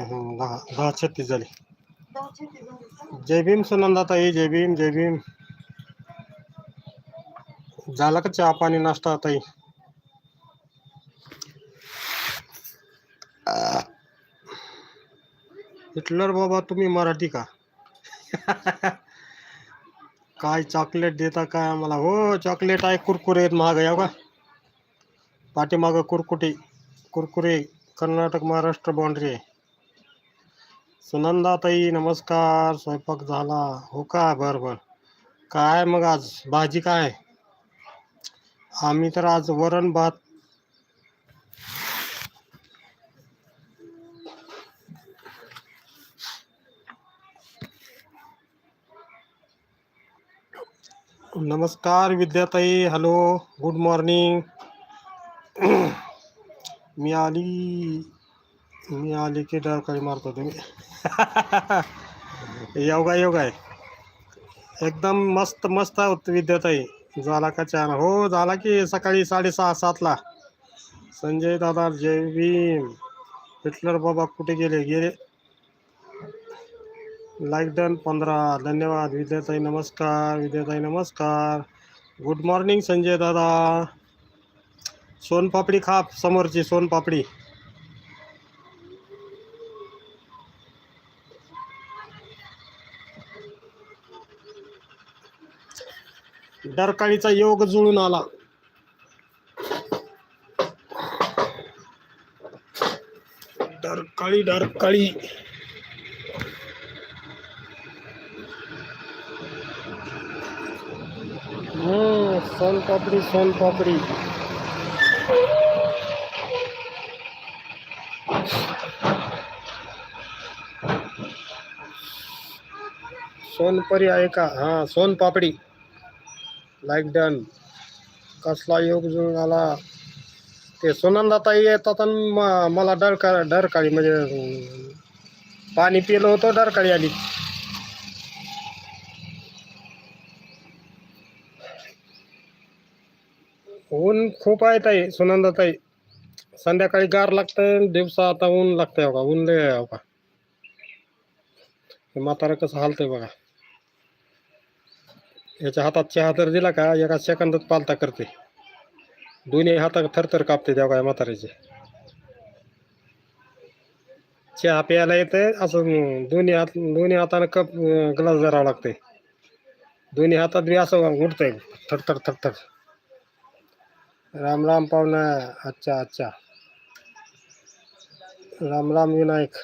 हं, दहा दहा छत्तीस झाले का? जय भीम सुनंदाताई जय भीम जय भीम झाला का चहा पाणी नाश्ता ताई हिटलर बाबा तुम्ही मराठी का काय चॉकलेट देता काय आम्हाला हो चॉकलेट आहे कुरकुरे आहेत महाग हो का पाठीमागं कुरकुटे कुरकुरे कर्नाटक महाराष्ट्र बाउंड्री आहे सुनंदाताई नमस्कार. स्वयंपाक हो का? बरं बरं. काय मग आज? भाजी काय? आम्ही तर आज वरण, भात. नमस्कार विद्याताई. हॅलो. Good morning. मी आली. मी आली की डरकाळी मारतो तुम्ही. योगा योगा आहे. एकदम मस्त मस्त आहोत विद्याताई. झाला का छान हो झाला की सकाळी साडेसहा सातला. संजय दादा जय भीम. हिटलर बाबा कुठे गेले? गेले. लाईक डन पंधरा. धन्यवाद. विद्याताई नमस्कार. विद्याताई नमस्कार. गुड मॉर्निंग संजय दादा. सोनपापडी खा समोरची सोनपापडी. डरकाळीचा योग जुळून आला. डरकाळी डरकाळी हम्म सोनपापडी सोनपापडी सोनपरी आहे का? हा सोनपापडी लाईक डन कसला योग जुळून आला? ते सुनंदाताई येतात आणि म- मला डरका डरकाळी म्हणजे पाणी पिलं होतं डरकाळी आली. ऊन खूप आहे ताई सुनंदाताई. संध्याकाळी गार लागतंय दिवसा आता ऊन लागतंय बघा ऊन लय आहे का म्हातारं कसं हालतंय बघा. याच्या हातात चहा तर दिला का एका सेकंदात पालता करते. दोन्ही हातात थरथर कापते तेव्हा काय म्हाताऱ्याचे चहा प्यायला येते असं दोन्ही हात दोन्ही हातानं कप ग्लास धरावं लागते दोन्ही हातात बी असं उठतंय थरथर थरथर. राम राम पाहुणा अच्छा अच्छा राम राम विनायक.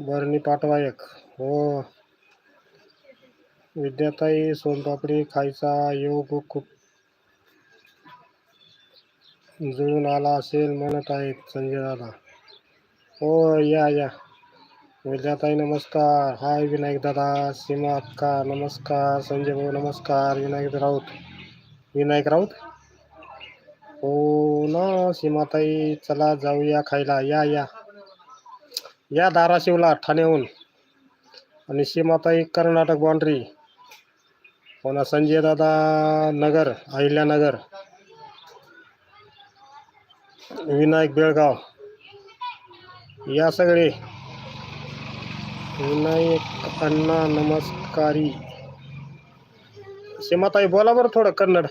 बरणी पाठवा एक. हो. विद्याताई सोनपापडी खायचा योग खूप. जुळून आला असेल म्हणत आहेत संजय दादा. हो या या. विद्याताई नमस्कार. हाय विनायक दादा. सीमा अक्का नमस्कार. संजय भाऊ नमस्कार. विनायक राऊत. विनायक राऊत? हो ना सीमाताई. चला जाऊया खायला. या या. या धाराशिवला ठाण्याहून. आणि सीमाताई कर्नाटक बाउंड्री हो ना संजय दादा नगर अहिल्यानगर. विनायक बेळगाव. या सगळे. विनायक अण्णा नमस्कारी. सीमाताई बोला बरं थोडं कन्नड.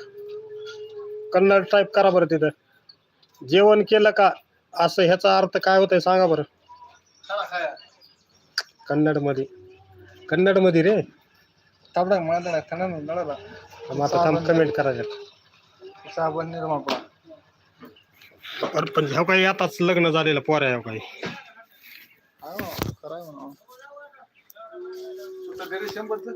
कन्नड टाईप करा बरं तिथं. जेवण केलं का? असं ह्याचा अर्थ काय होतंय सांगा बरं. कन्नडमध्ये. कन्नडमध्ये रे? कणा नळला मग आता थांब कमेंट करायचं साबण निर्मापा अरे पण ह्या काही आताच लग्न झालेलं पोर आहे ह्या काही म्हणा. सुद्धा घरी शंभरच.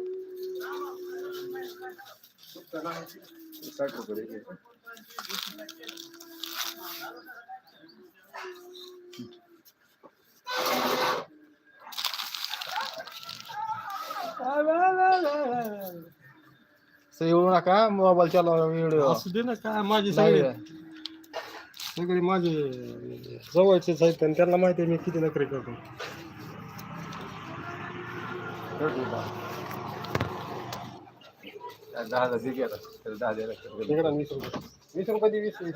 साठ रुपये येऊ नका मोबाईल चालवा व्हिडिओ असू दे ना काय माझी सगळी. सगळे माझे जवळचेच आहेत आणि त्यांना माहिती आहे मी किती नोकरी करतो. दहा हजार दहा तिकडं वीस रुपये वीस रुपये वीस वीस